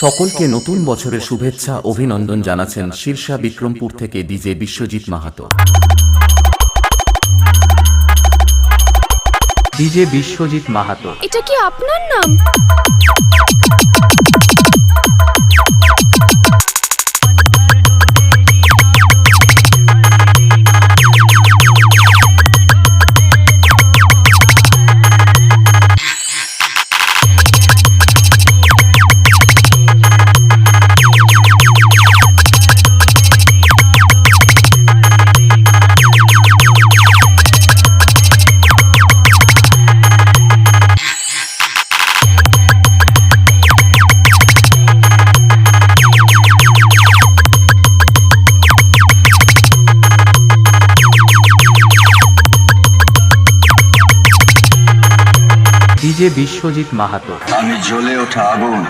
সকলকে নতুন বছরের শুভেচ্ছা অভিনন্দন জানাচ্ছেন শীর্ষা বিক্রমপুর থেকে ডিজে বিশ্বজিৎ মাহাতো। ডিজে বিশ্বজিৎ মাহাতো। এটা কি আপনার নাম? ডিজে বিশ্বজিৎ মাহাতো। আমি জ্বলে ওঠা আগুন।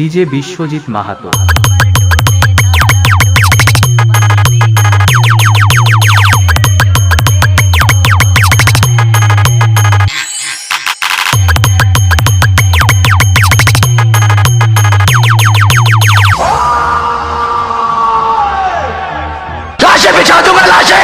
ডিজে বিশ্বজিৎ মাহাতো। লাশে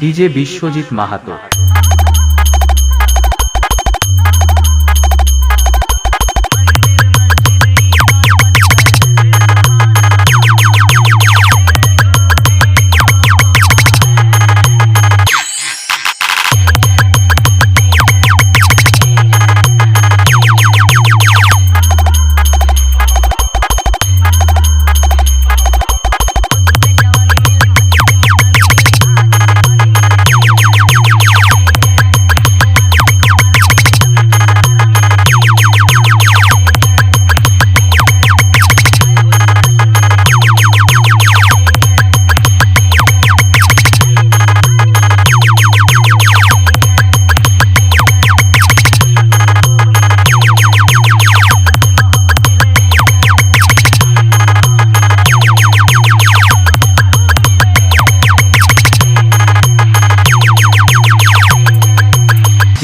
ডিজে বিশ্বজিৎ মাহাতো।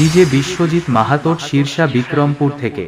ডিজে বিশ্বজিৎ মাহাতোর শীর্ষা বিক্রমপুর থেকে।